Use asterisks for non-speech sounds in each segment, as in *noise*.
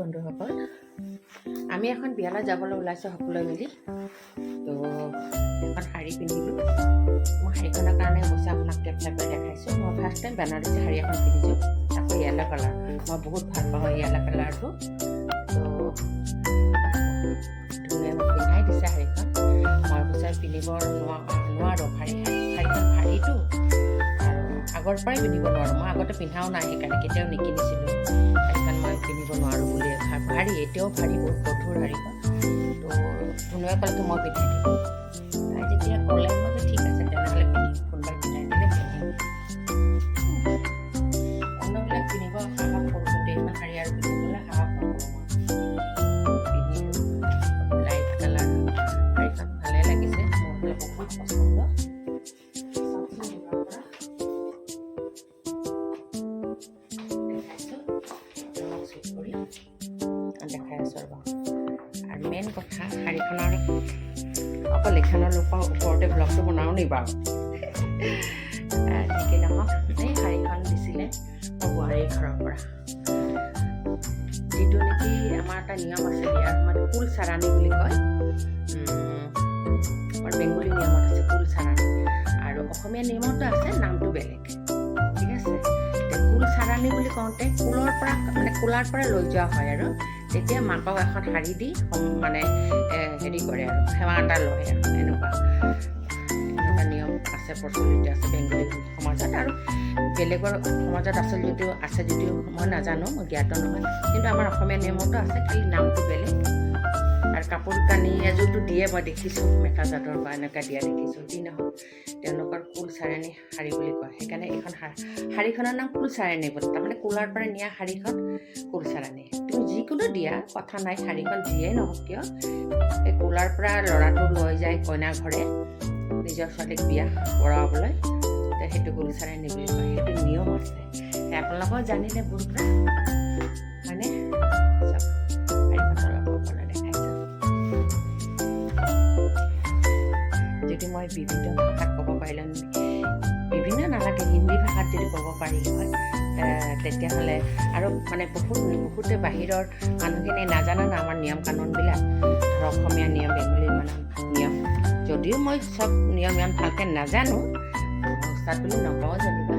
বন্ধুসকল আমি এখন বিয়ালৈ যাবলৈ ওলাইছোঁ সকলোৱে মিলি। তো এখন শাৰী পিন্ধিলোঁ। মই শাৰীখনৰ কাৰণে অৱশ্যে আপোনাক কেপচাৰ কৰি দেখাইছোঁ। মই ফাৰ্ষ্ট টাইম বেনাৰসী শাৰী এখন পিন্ধিছোঁ। আকৌ য়েল্ল' কালাৰ মই বহুত ভালো পাওঁ য়েল্ল' কালাৰটো তো ধুনীয়া পিন্ধাই দিছে শাৰীখন মই অৱশ্যে পিন্ধিব নোৱা নোৱাৰোঁ শাৰী শাৰীখন আৰু আগৰ পৰাই পিন্ধিব নোৱাৰোঁ। মই আগতে পিন্ধাও নাই, সেইকাৰণে কেতিয়াও নিকিনিছিলোঁ। সেইকাৰণে মই পিন্ধিব নোৱাৰোঁ বুলি ভাৰী, এতিয়াও ভাৰী, বহুত কঠোৰ শাৰীখন তো ক'লেতো মই পিন্ধি দিম। তাই যেতিয়া ক'লে, মই ঠিক আছে অকল এইখনৰ লোকৰ ওপৰতে ব্লগটো বনাওঁ নি বাৰু আহ, যি কি নহওক এই শাৰীখন দিছিলে মোৰ ঘৰৰ পৰা। যিটো নেকি আমাৰ এটা নিয়ম আছে বিয়াৰ সময়ত ফুল চাৰানী বুলি কয়। আমাৰ বেংগলী নিয়মত আছে ফুল চাৰানী আৰু অসমীয়া নিয়মতো আছে নামটো বেলেগ। ঠিক আছে? ফুল চাৰানী বুলি কওঁতে ফুলৰ পৰা মানে কোলাৰ পৰা লৈ যোৱা হয় আৰু। তেতিয়া মাকক এখন শাৰী দি মানে হেৰি কৰে আৰু, সেৱা এটা লয় আৰু, এনেকুৱা। এনেকুৱা নিয়ম আছে প্ৰচলিত, আছে বেংগলী সমাজত আৰু বেলেগৰ সমাজত আছে যদিও আছে যদিও, মই নাজানো জ্ঞাত নহয়। কিন্তু আমাৰ অসমীয়া নিয়মতো আছে খালি নামটো বেলেগ। কাপোৰ কানি এযোৰটো দিয়ে, মই দেখিছোঁ, মেখেলা চাদৰ বা এনেকুৱা দিয়া দেখিছোঁ। যি নহওক, তেওঁলোকৰ ফুল চাৰণী শাৰী বুলি কয়। সেইকাৰণে এইখন শাৰীখনৰ নাম ফুল চাৰণী বুলি, তাৰমানে কোলাৰ পৰা নিয়া শাৰীখন ফুল চাৰণী তুমি যিকোনো দিয়া, কথা নাই, শাৰীখন যিয়ে নহওক কিয়, এই কোলাৰ পৰা ল'ৰাটো লৈ যায় কইনা ঘৰে, নিজৰ ছোৱালীক বিয়া কৰাবলৈ সেইটো ফুল চাৰণী বুলি কয়। সেইটো নিয়ম আছে। আপোনালোকেও জানিলে বুঢ়া হয়নে? যদি মই বিভিন্ন ভাষাত ক'ব পাৰিলোঁ বিভিন্ন নালাগে, হিন্দী ভাষাত যদি ক'ব পাৰিলোঁ হয় তেতিয়াহ'লে আৰু মানে বহুত, বহুতে বাহিৰৰ মানুহখিনি নাজানে না আমাৰ নিয়ম কানুনবিলাক ধৰ অসমীয়া নিয়ম, বেংগলী মানে নিয়ম। যদিও মই চব নিয়ম ইমান ভালকৈ নাজানো, উস্তাদ বুলি নকওঁ যেনিবা।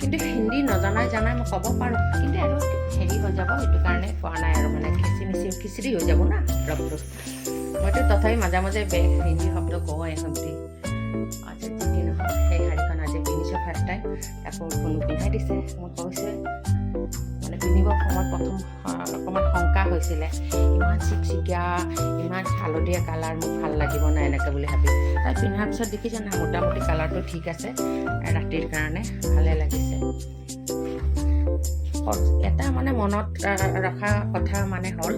কিন্তু হিন্দী নজনাই জানাই মই ক'ব পাৰোঁ। কিন্তু আৰু হেৰি হৈ যাব, সেইটো কাৰণে কোৱা নাই আৰু মানে খিচি মিচি খিচিৰি হৈ যাব না ৰবটো মইতো তথাপি মাজে মাজে বে- হিন্দী শব্দ কওঁ এখনটি আচ্ছা যি কি নহওক সেই শাৰীখন আজি পিন্ধিছোঁ ফাৰ্ষ্ট টাইম আকৌ কোনো পিন্ধাই দিছে। মই কৈছে মানে পিন্ধিবৰ সময়ত প্ৰথম অকণমান শংকা হৈছিলে, ইমান চিকচিকীয়া ইমান হালধীয়া কালাৰ মোক ভালো লাগিব নাই এনেকৈ বুলি ভাবি। তাই পিন্ধাৰ পিছত দেখিছে না, মোটামুটি কালাৰটো ঠিক আছে, ৰাতিৰ কাৰণে ভালে লাগিছে। এটা মানে মনত ৰখা কথা মানে হ'ল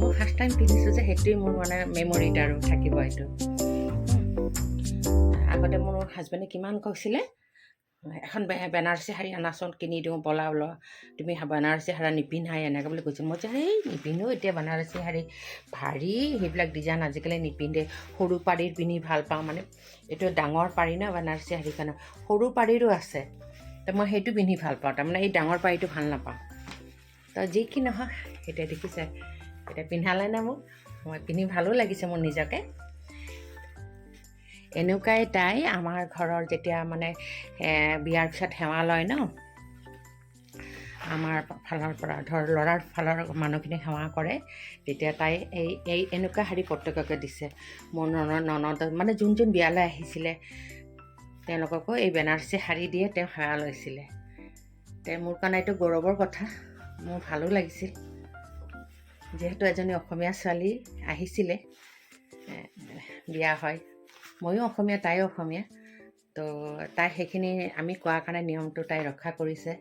মই ফাৰ্ষ্ট টাইম পিন্ধিছোঁ যে সেইটোৱে মোৰ মানে মেমৰিত আৰু থাকিব এইটো। আগতে মোৰ হাজবেণ্ডে কিমান কৈছিলে এখন বেনাৰসী শাৰী আনাচোন কিনি দিওঁ বলা বলা। তুমি বেনাৰসী শাৰী নিপিন্ধাই এনেকৈ বুলি কৈছিল। মই যে এই নিপিন্ধো এতিয়া বেনাৰসী শাৰী ভাৰী সেইবিলাক ডিজাইন আজিকালি নিপিন্ধে। সৰু পাৰীৰ পিন্ধি ভাল পাওঁ মানে। এইটো ডাঙৰ পাৰী ন বেনাৰসী শাৰীখনৰ সৰু পাৰীৰো আছে। তো মই সেইটো পিন্ধি ভালো পাওঁ, তাৰমানে এই ডাঙৰ পাৰীটো ভালো নাপাওঁ। তো যি কি নহওক এতিয়া দেখিছে। এতিয়া পিন্ধালে নে মোক? মই পিন্ধি ভালো লাগিছে মোৰ নিজকে। এনেকুৱাই তাই আমাৰ ঘৰৰ যেতিয়া মানে বিয়াৰ পিছত সেৱা লয় ন? আমাৰ ফালৰ পৰা, ধৰ ল'ৰাৰ ফালৰ মানুহখিনি সেৱা কৰে, তেতিয়া তাই এই এই এনেকুৱা শাৰী প্ৰত্যেককে দিছে। মোৰ ননদ ননদ মানে যোন যোন বিয়ালৈ আহিছিলে তেওঁলোককো এই বেনাৰসী শাৰী দিয়ে তেওঁ সেৱা লৈছিলে। তে মোৰ কাৰণে এইটো গৌৰৱৰ কথা মোৰ ভালো লাগিছিল। যিহেতু এজনী অসমীয়া ছোৱালী আহিছিলে বিয়া হয়। ময়ো অসমীয়া তাইও অসমীয়া। তো তাই সেইখিনি আমি কোৱাৰ কাৰণে নিয়মটো তাই ৰক্ষা কৰিছে।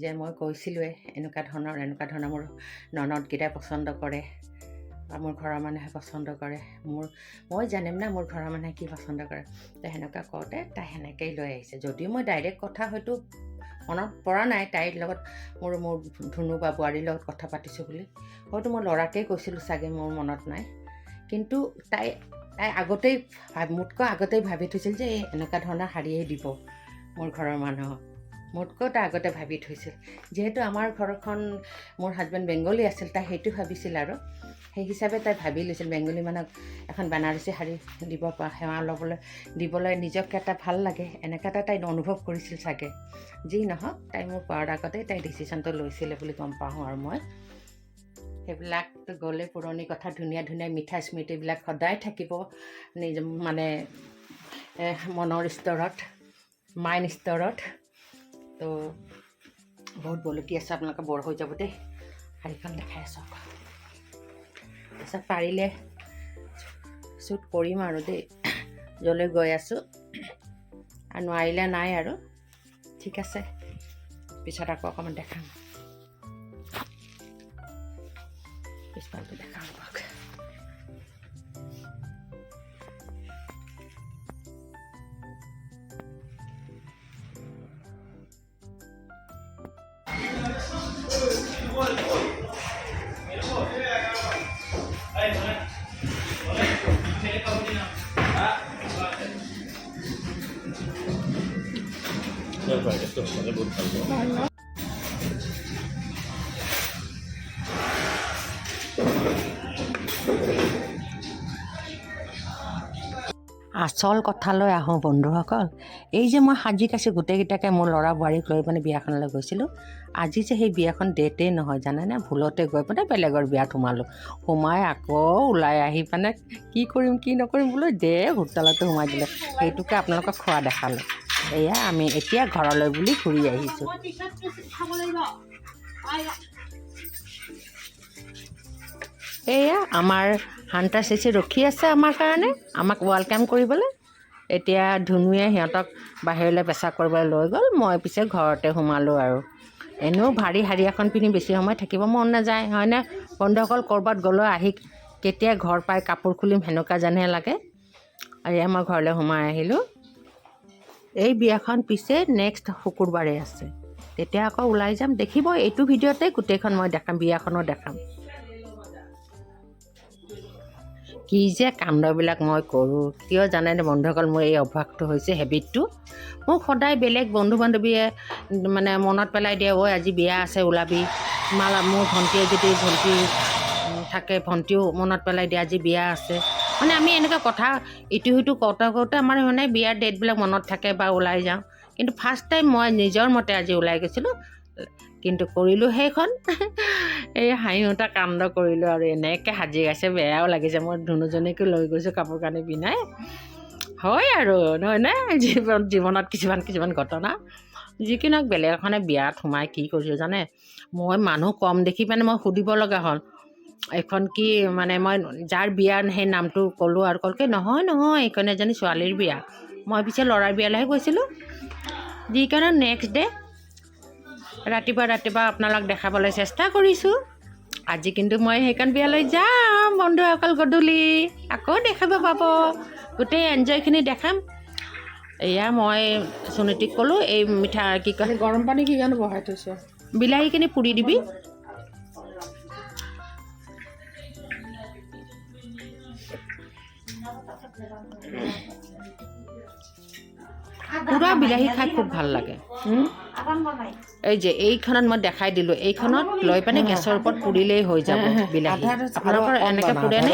যে মই কৈছিলোঁৱে এনেকুৱা ধৰণৰ এনেকুৱা ধৰণৰ মোৰ ননদকেইটাই পচন্দ কৰে। মোৰ ঘৰৰ মানুহে পচন্দ কৰে। মোৰ মই জানিম না মোৰ ঘৰৰ মানুহে কি পচন্দ কৰে। তো সেনেকুৱা কওঁতে তাই সেনেকৈয়ে লৈ আহিছে। যদিও মই ডাইৰেক্ট কথা হয়তো মনত পৰা নাই তাইৰ লগত মোৰ মোৰ ধুনু বা বোৱাৰীৰ লগত কথা পাতিছোঁ বুলি। হয়তো মই ল'ৰাকেই কৈছিলোঁ চাগে মোৰ মনত নাই। কিন্তু তাই তাই আগতেই মোতকৈ আগতেই ভাবি থৈছিল যে এই এনেকুৱা ধৰণৰ শাৰীয়ে দিব মোৰ ঘৰৰ মানুহক। মোতকৈ তাই আগতে ভাবি থৈছিল। যিহেতু আমাৰ ঘৰখন মোৰ হাজবেণ্ড বেংগলী আছিল, তাই সেইটো ভাবিছিল আৰু। সেই হিচাপে তাই ভাবি লৈছিল বেংগলী মানুহক এখন বেনাৰসী শাৰী দিব পৰা, সেৱা ল'বলৈ, দিবলৈ নিজকে এটা ভালো লাগে। এনেকৈ এটা তাই অনুভৱ কৰিছিল চাগে। যি নহওক, তাই মোক কোৱাৰ আগতেই তাই ডিচিশ্যনটো লৈছিলে বুলি গম পাওঁ আৰু মই। সেইবিলাকতো গ'লে পুৰণি কথা, ধুনীয়া ধুনীয়া মিঠা স্মৃতিবিলাক সদায় থাকিব। নিজ মানে মনৰ স্তৰত মাইণ্ড স্তৰত। তো বহুত বলকি আছে, আপোনালোকে বৰ হৈ যাব দেই। শাৰীখন দেখাই আছোঁ তাৰপিছত পাৰিলে শ্বুট কৰিম আৰু দেই। য'লৈ গৈ আছোঁ। আৰু নোৱাৰিলে নাই আৰু। ঠিক আছে। পিছত আকৌ অকণমান দেখাম। পিছফালটো আচল কথালৈ আহোঁ বন্ধুসকল। এই যে মই সাজি কাচি গোটেইকেইটাকে মোৰ ল'ৰা বোৱাৰীক লৈ মানে বিয়াখনলৈ গৈছিলোঁ। আজি যে সেই বিয়াখন ডেটেই নহয়, জানেনে? ভুলতে গৈ পেলাই বেলেগৰ বিয়াত সোমালোঁ। সোমাই আকৌ ওলাই আহি মানে কি কৰিম, কি নকৰিম বোলো দে হোটেলতে সোমাই দিলে। সেইটোকে আপোনালোকক খোৱা দেখালোঁ। এয়া আমি এতিয়া ঘৰলৈ বুলি ঘূৰি আহিছোঁ। এয়া আমাৰ হান্তা চেচি ৰখি আছে আমাৰ কাৰণে। আমাক ৱেলকাম কৰিবলৈ। এতিয়া ধুনুৱে সিহঁতক বাহিৰলৈ পেচাব কৰিবলৈ লৈ গ'ল। মই পিছে ঘৰতে সোমালোঁ আৰু। এনেও ভাৰী শাৰী এখন পিন্ধি বেছি সময় থাকিব মন নাযায়, হয়নে? বন্ধুসকল, ক'ৰবাত গ'লেও আহি কেতিয়া ঘৰ পাই কাপোৰ খুলিম সেনেকুৱা যেনহে লাগে। আৰু, মই ঘৰলৈ সোমাই আহিলোঁ। এই বিয়াখন পিছে নেক্সট শুকুৰবাৰে আছে। তেতিয়া আকৌ ওলাই যাম। দেখিব, এইটো ভিডিঅ'তে গোটেইখন মই দেখাম, বিয়াখনো দেখাম। কি যে কাণ্ডবিলাক মই কৰোঁ। কিয় জানেনে বন্ধুসকল, মোৰ এই অভ্যাসটো হৈছে হেবিটটো মোক সদায় বেলেগ বন্ধু বান্ধৱীয়ে মানে মনত পেলাই দিয়ে ঐ আজি বিয়া আছে, ওলাবি। মালা, মোৰ ভণ্টিয়ে যদি, ভণ্টি থাকে, ভণ্টিও মনত পেলাই দিয়ে, আজি বিয়া আছে। মানে আমি এনেকুৱা কথা ইটো সিটো কওঁতে কওঁতে আমাৰ মানে বিয়াৰ ডেটবিলাক মনত থাকে বা ওলাই যাওঁ। কিন্তু ফাৰ্ষ্ট টাইম মই নিজৰ মতে আজি ওলাই গৈছিলোঁ। কিন্তু কৰিলোঁ সেইখন এই হাঁহি উঠা কাণ্ড কৰিলোঁ আৰু এনেকৈ সাজি আছে বেয়াও লাগিছে। মই ধুনুজনীকো লৈ গৈছোঁ কাপোৰ কানি পিন্ধাই। হয় আৰু নহয়নে জীৱন, জীৱনত কিছুমান কিছুমান ঘটনা। যিকি নহওক, বেলেগ এখনে বিয়াত সোমাই কি কৰিছোঁ জানে? মই মানুহ কম দেখি মানে মই সুধিব লগা হ'ল। এইখন কি মানে মই যাৰ বিয়া সেই নামটো ক'লোঁ আৰু ক'লকে, নহয় নহয়, এইখন এজনী ছোৱালীৰ বিয়া। মই পিছে ল'ৰাৰ বিয়ালৈহে গৈছিলোঁ। যিকাৰণে নেক্সট ডে' ৰাতিপুৱা ৰাতিপুৱা আপোনালোক দেখাবলৈ চেষ্টা কৰিছোঁ। আজি কিন্তু মই সেইখন বিয়ালৈ যাম বন্ধুসকল গধূলি। আকৌ দেখাব পাব। গোটেই এনজয়খিনি দেখাম। এয়া মই সুনীতিক ক'লোঁ এই মিঠা কি কয়? গৰম পানী কি কাৰণে বহাই থৈছ? বিলাহীখিনি পুৰি দিবি। পুৰা বিলাহী খাই খুব ভালো লাগে। এই যে এইখনত মই দেখাই দিলোঁ এইখনত লৈ পিনে গেছৰ ওপৰত পুৰিলেই হৈ যাব বিলাহী। আপোনালোকৰ এনেকৈ পুৰেনে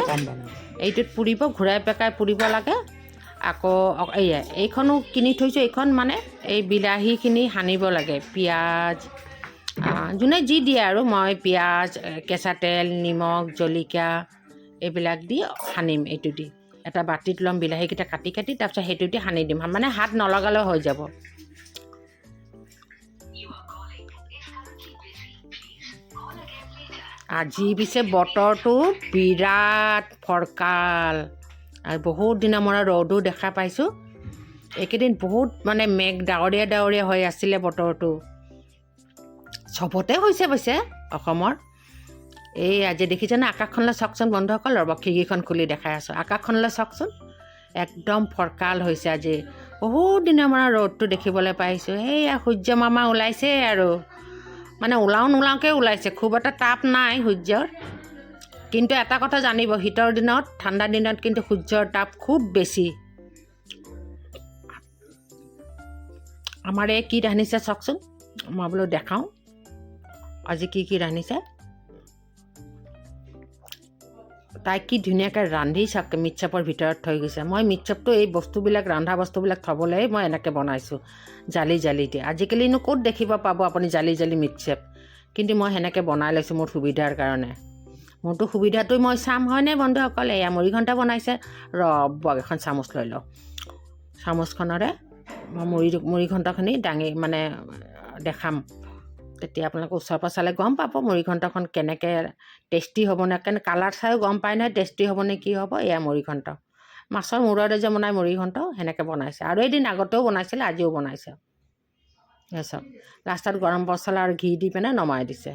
এইটোত পুৰিব ঘূৰাই পেকাই পুৰিব লাগে। আকৌ এয়া এইখনো কিনি থৈছোঁ এইখন মানে এই বিলাহীখিনি সানিব লাগে পিঁয়াজ যোনে যি দিয়ে আৰু মই পিঁয়াজ কেঁচা তেল নিমখ জলকীয়া এইবিলাক দি সানিম এইটো দি। এটা বাতিত ল'ম বিলাহীকেইটা কাটি কাটি তাৰপিছত সেইটো দি সানি দিম। মানে হাত নলগালেও হৈ যাব। আজি পিছে বতৰটো বিৰাট ফৰকাল। আৰু বহুত দিনৰ মূৰত ৰ'দো দেখা পাইছোঁ। এইকেইদিন বহুত মানে মেঘ ডাৱৰীয়া ডাৱৰীয়া হৈ আছিলে বতৰটো। চবতে হৈছে অৱশ্যে অসমৰ। এই আজি দেখিছেনে আকাশখনলৈ চাওকচোন বন্ধুসকল ৰ'ব খিৰিকীখন খুলি দেখাই আছোঁ। আকাশখনলৈ চাওকচোন একদম ফৰকাল হৈছে আজি। বহুত দিনৰ মূৰত ৰ'দটো দেখিবলৈ পাইছোঁ। এইয়া সূৰ্য মামা ওলাইছে আৰু। মানে ওলাওঁ নোলাওঁকৈ ওলাইছে, খুব এটা তাপ নাই সূৰ্যৰ। কিন্তু এটা কথা জানিব, শীতৰ দিনত, ঠাণ্ডা দিনত কিন্তু সূৰ্যৰ তাপ খুব বেছি। আমাৰ এই কি ৰান্ধিছে চাওকচোন, মই বোলো দেখাওঁ। আজি কি কি ৰান্ধিছে? তাই কি ধুনীয়াকৈ ৰান্ধি চাওক মিটচাপৰ ভিতৰত থৈ গৈছে। মই মিটচাপটো এই বস্তুবিলাক, ৰন্ধা বস্তুবিলাক থ'বলৈ মই এনেকৈ বনাইছোঁ। জালি জালি দি। আজিকালিনো ক'ত দেখিব পাব আপুনি জালি জালি মিটচেপ? কিন্তু মই সেনেকৈ বনাই লৈছোঁ মোৰ সুবিধাৰ কাৰণে। মোৰতো সুবিধাটো মই চাম, হয়নে বন্ধুসকল? এয়া মুড়ি ঘণ্টা বনাইছে। ৰ'ব এখন চামুচ লৈ লওঁ। চামুচখনৰে মই মুড়ি মুড়ি ঘণ্টাখিনি দাঙি মানে দেখাম। তেতিয়া আপোনালোকে ওচৰৰ পৰা চালে গম পাব মুড়ি ঘণ্টাখন কেনেকৈ টেষ্টি হ'বনে কেনে কালাৰ চাইও গম পায় নহয় টেষ্টি হ'বনে কি হ'ব, এয়া মুড়ি ঘণ্ট। মাছৰ মূৰৰে যে বনাই মুড়ি ঘণ্ট, সেনেকৈ বনাইছে। আৰু এদিন আগতেও বনাইছিলে, আজিও বনাইছে। এই লাষ্টত গৰম মছলা আৰু ঘি দি পিনে নমাই দিছে।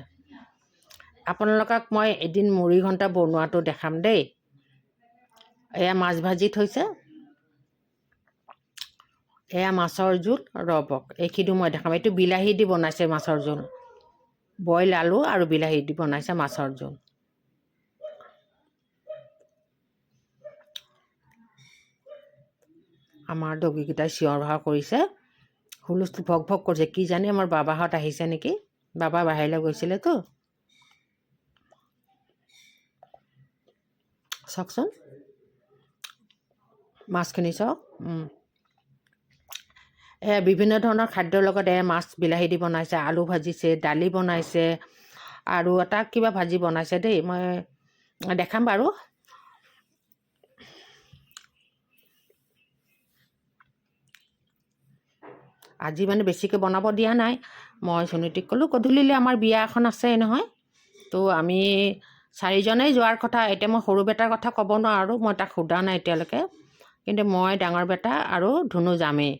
আপোনালোকক মই এদিন মুড়ি ঘণ্টা বনোৱাটো দেখাম দেই। এয়া মাছ ভাজি থৈছে। এয়া মাছৰ জোল, ৰবক। এইখিনি মই দেখাম। এইটো বিলাহী দি বনাইছে মাছৰ জোল। বইল আলু আৰু বিলাহী দি বনাইছে মাছৰ জোল। আমাৰ দগীকেইটাই চিঞৰ বাখৰ কৰিছে। হুলস্থুল ভক ভক কৰিছে। কি জানি আমাৰ বাবাহঁত আহিছে নেকি? বাবা বাহিৰলৈ গৈছিলেতো চাওকচোন। মাছখিনি চাওক। বিভিন্ন ধৰণৰ খাদ্যৰ লগত মাছ, বিলাহী দি বনাইছে, আলু ভাজিছে, দালি বনাইছে, আৰু এটা কিবা ভাজি বনাইছে দেই, মই দেখাম বাৰু। আজি মানে বেছিকৈ বনাব দিয়া নাই, মই সুনীতিক ক'লোঁ, গধূলিলৈ আমাৰ বিয়া এখন আছে নহয়, তো আমি চাৰিজনেই যোৱাৰ কথা, এতিয়া মই সৰু বেটাৰ কথা ক'ব নোৱাৰোঁ, মই তাক সোধা নাই এতিয়ালৈকে, কিন্তু মই ডাঙৰ বেটা আৰু ধুনু যামেই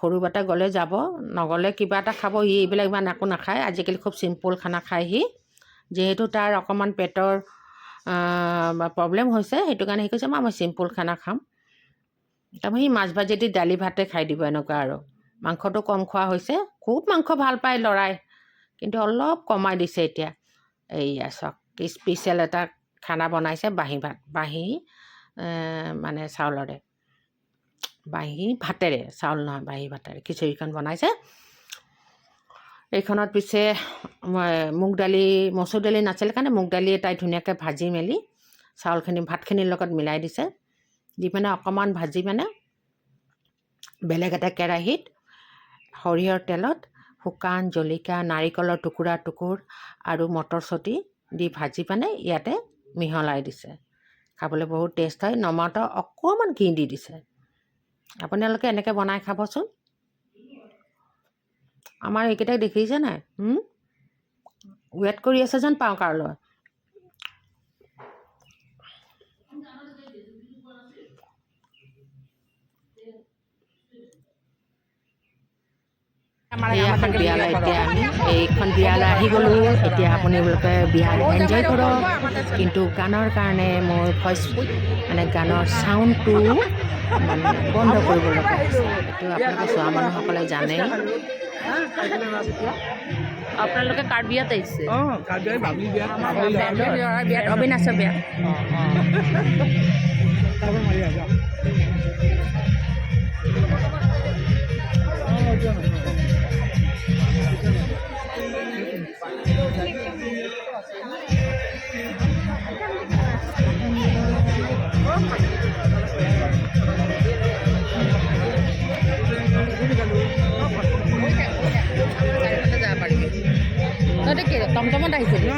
সৰু বেটা গ'লে যাব, নগ'লে কিবা এটা খাব, সি এইবিলাক ইমান একো নাখায়। আজিকালি খুব চিম্পুল খানা খায় সি। যিহেতু তাৰ অকণমান পেটৰ প্ৰব্লেম হৈছে, সেইটো কাৰণে সি কৈছে, মা, মই চিম্পুল খানা খাম। তাৰমানে সি মাছ ভাজি দালি ভাতে খাই দিব এনেকুৱা আৰু। মাংসটো কম খোৱা হৈছে। খুব মাংস ভালো পায় ল'ৰাই, কিন্তু অলপ কমাই দিছে এতিয়া। এইয়া চাওক স্পেচিয়েল এটা খানা বনাইছে বাঁহী ভাত। বাঁহী মানে চাউলৰে। বাঁহী ভাতেৰে, চাউল নহয় বাঁহী ভাতেৰে। খিচৰিখন বনাইছে। এইখনত পিছে মুগ দালি, মচুৰ দালি নাছিলে কাৰণে মুগ দালি তাই ধুনীয়াকৈ ভাজি মেলি চাউলখিনি, ভাতখিনিৰ লগত মিলাই দিছে। দি পিনে অকণমান ভাজি মানে বেলেগ এটা কেৰাহীত সৰিয়হৰ তেলত শুকান জলকীয়া, নাৰিকলৰ টুকুৰা, টুকুৰ আৰু মটৰচটি দি ভাজি পানে ইয়াতে মিহলাই দিছে। খাবলৈ বহুত টেষ্ট হয়, নমাওঁতে অকণমান ঘি দি দিছে। আপোনালোকে এনেকৈ বনাই খাবচোন। আমাৰ এইকেইটাক দেখিছে নাই? ৱেট কৰি আছে যেন পাওঁ কাৰোলৈ। এখন বিয়ালৈ এতিয়া আমি এইখন বিয়ালৈ আহি গ'লোঁ। এতিয়া আপোনালোকে বিয়া এনজয় কৰক। কিন্তু গানৰ কাৰণে মোৰ ভইচ মানে গানৰ চাউণ্ডটো মানে বন্ধ কৰিব লগা হৈছে। এইটো আপোনালোকে চোৱা মানুহসকলে জানেই। আপোনালোকে কাৰ বিয়াত আহিছে? বিয়াত? অবিনাশৰ বিয়াত তাৰপৰা মাৰি কি টমটমত আহিছিলি।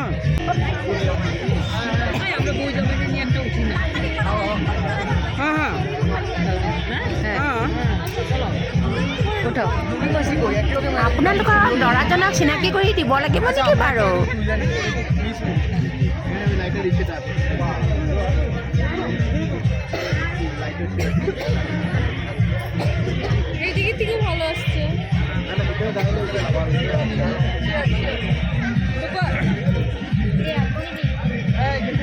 আপোনালোকৰ ল'ৰাজনক চিনাকি কৰি দিব লাগিব নেকি বাৰু? এইদিকে থেকে ভালো আসছে।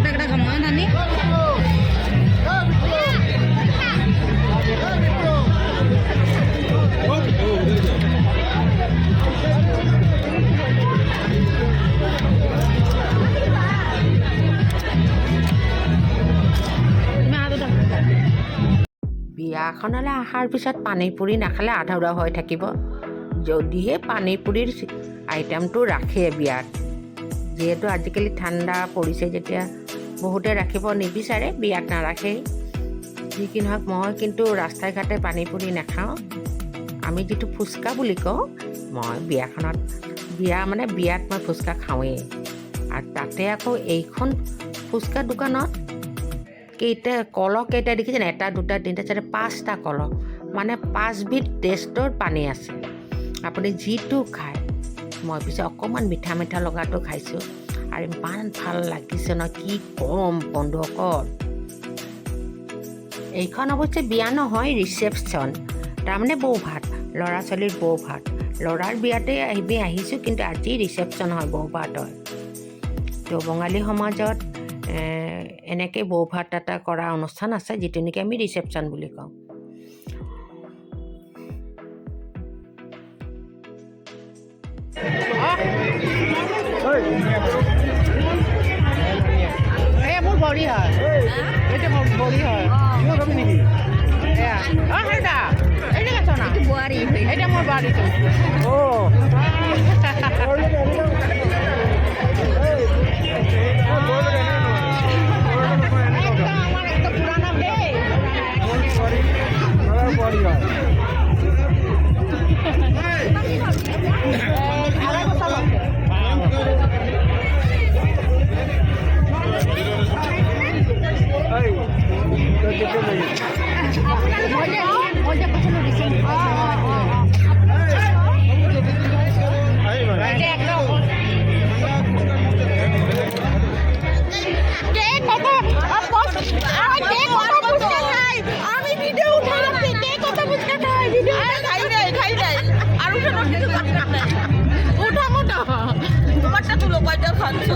একটা বিয়াখনলৈ অহাৰ পিছত পানী পুৰি নাখালে আধৰুৱা হৈ থাকিব। যদিহে পানী পুৰিৰ আইটেমটো ৰাখে বিয়াত। যিহেতু আজিকালি ঠাণ্ডা পৰিছে যেতিয়া বহুতে ৰাখিব নিবিচাৰে, বিয়াত নাৰাখেই। যি কি নহওক, মই কিন্তু ৰাস্তাই ঘাটে পানী পুৰি নাখাওঁ। আমি যিটো ফুচকা বুলি কওঁ, মই বিয়াখনত, বিয়া মানে বিয়াত মই ফুচকা খাওঁৱেই। আৰু তাতে আকৌ এইখন ফুচকা দোকানত কেইটা, কলহ কেইটা দেখিছেনে? এটা, দুটা, তিনিটা, চাৰিটা, পাঁচটা কলহ। মানে পাঁচবিধ টেষ্টৰ পানী আছে। আপুনি যিটো খায় মই পিছে অকণমান মিঠা মিঠা লগাটো খাইছোঁ। আৰু ইমান ভালো লাগিছে ন, কি ক'ম বন্ধুসকল। এইখন অৱশ্যে বিয়া নহয়, ৰিচেপশ্যন। তাৰমানে বৌ ভাত ল'ৰা ছোৱালীৰ বৌ ভাত ল'ৰাৰ বিয়াতে আহিবি আহিছোঁ, কিন্তু আজি ৰিচেপশ্যন হয় বৌ ভাত তো বঙালী সমাজত এনেকৈ বৌ ভাত এটা কৰা অনুষ্ঠান আছে, যিটো নেকি আমি ৰিচেপশ্যন বুলি কওঁ। এই মোৰ বৰি হয় এইটো মোৰ বৰি হয় এয়া অঁ সেইটা এইটো আছ না বোৱাৰী এইটা মোৰ বাৰীটো একদম আমার একদম পুরানা তোমারটা তুলো কয়টা খাচ্ছ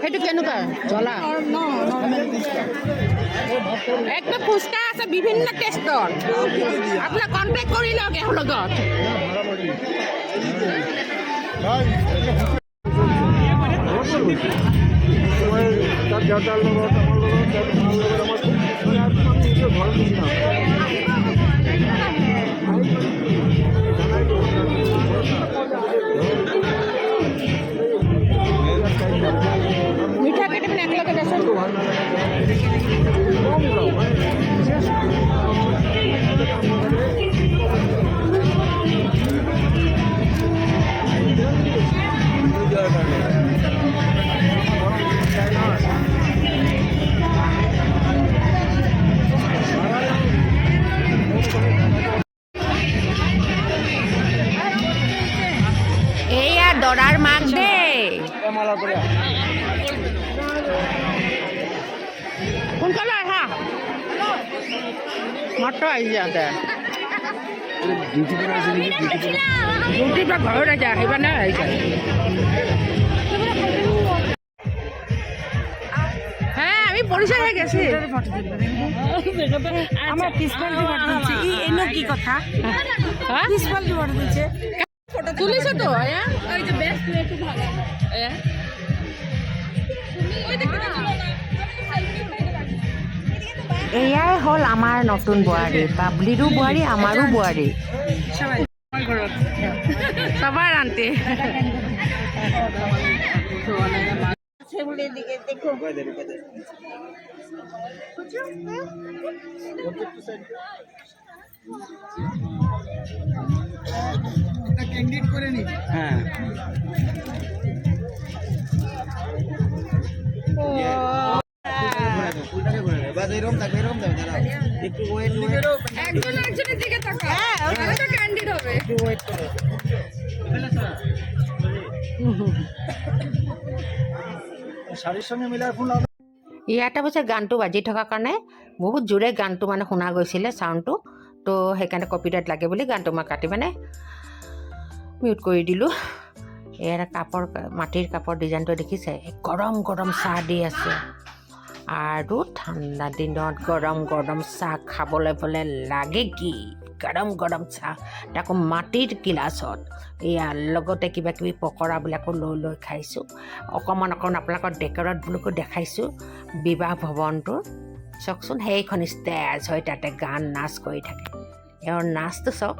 সেইটো কেনেকুৱা জ্বলা একদম ফুচকা আছে বিভিন্ন টেষ্টৰ আপুনি কণ্টেক্ট কৰি লওক এওঁৰ লগত তাত দেউতাৰ লগত আমাৰ লগত আমাৰ 이거 뭐 하는 거야? এইয়া মাক দেই মালা করে সোনকালে আহা যাওঁতে ডিউটি করে আছে ডিউটি পৰা ঘৰত আহিবা নে? আহিছা পরিচয় হয়ে গেছি? আমার প্রিন্সিপাল ই এনো কি কথা? প্রিন্সিপাল ডিপার্ট দিচ্ছে তুলিছে? তো ওই যে বেস্ট একটু ভালো। ওই এয়াই হ'ল আমাৰ নতুন বোৱাৰী বাবলিৰো বোৱাৰী আমাৰো বোৱাৰী সবাই *laughs* সবাই আন্টি সেগুলির দিকে দেখো। হ্যাঁ। একটু ওয়েট একজন একজনের দিকে তাকা তাহলে তো ক্যান্ডিড হবে। ইয়াতে অৱশ্যে গানটো বাজি থকাৰ কাৰণে বহুত জোৰে গানটো মানে শুনা গৈছিলে চাউণ্ডটো তো সেইকাৰণে কপিৰাইট লাগে বুলি গানটো মই কাটি মানে মিউট কৰি দিলোঁ। এয়া কাপৰ, মাটিৰ কাপৰ ডিজাইনটো দেখিছে গৰম গৰম চাহ দি আছে। আৰু ঠাণ্ডা দিনত গৰম গৰম চাহ খাবলৈ বোলে লাগে কি? গৰম গৰম চাহ। তাকো মাটিৰ গিলাচত। এয়া লগতে কিবা কিবি পকৰাবিলাকো লৈ লৈ খাইছোঁ। অকণমান অকণমান আপোনালোকৰ ডেকৰত বুলিকো দেখাইছোঁ। বিবাহ ভৱনটোৰ চাওকচোন সেইখন ষ্টেজ হয়, তাতে গান নাচ কৰি থাকে। এওঁৰ নাচটো চাওক।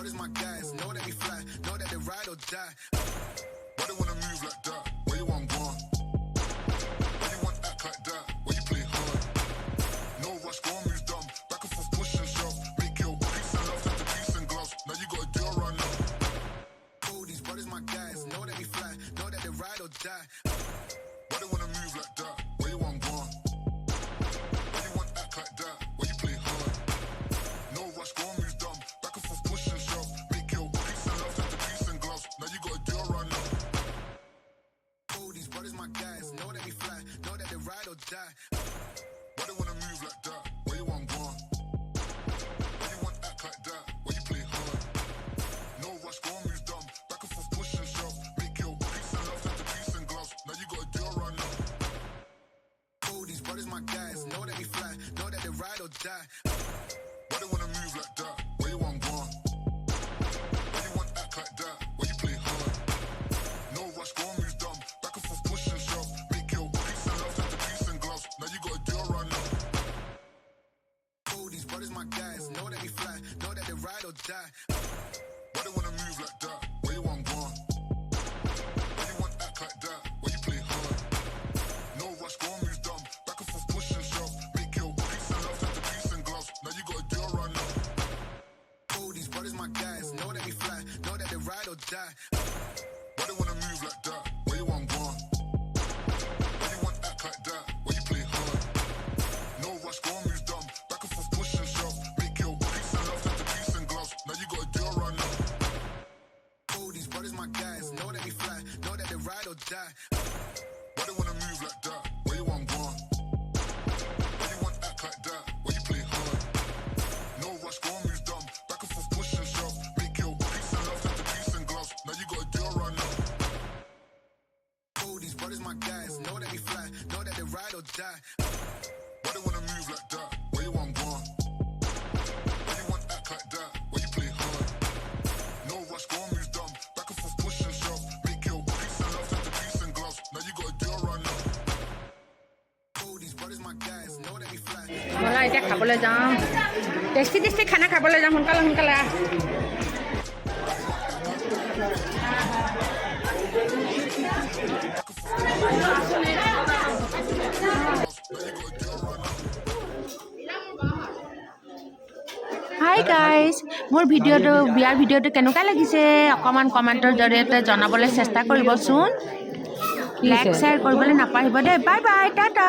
Brothers my guys, know that we fly, know that they ride or die. die. Why they wanna move like that? Where you want one? Why you want act like that? Why you play hard? No rush, go on, move dumb. Back and forth, push and shove. Make your peace and love the peace and gloves. Now you got a deal right now. Oh, these brothers, my guys. Know that we fly. Know that they ride or die. Why they wanna move like that? Die. Why they wanna move like that? Where you want gone? Why you want act like that? Why you play hard? No rush, go and move dumb. Back and forth, push and shove. Make your peace and love to peace and gloves. Now you got a deal run up. Oh, these brothers, my guys. Know that we fly. Know that they ride or die. Oh, these brothers, my guys. Know that we fly. Know that they ride or die. Why they wanna move like that? Where you want gone? Why you want act like that? Why you play hard? No rush, go and move dumb. Back and forth, push and shove. Make your peace and love turn to peace and gloves. Now you got a deal run up. Oh, these brothers, my guys. Know that we fly. ব'লা এতিয়া খাবলৈ যাওঁ tasty tasty খানা খাবলৈ যাওঁ সোনকালে সোনকালে Hi guys মোৰ ভিডিঅ'টো বিয়াৰ ভিডিঅ'টো কেনেকুৱা লাগিছে? অকণমান কমেণ্টৰ জৰিয়তে জনাবলৈ চেষ্টা কৰিবচোন লাইক শ্বেয়াৰ কৰিবলৈ নাপাহৰিব দেই। Bye bye tata.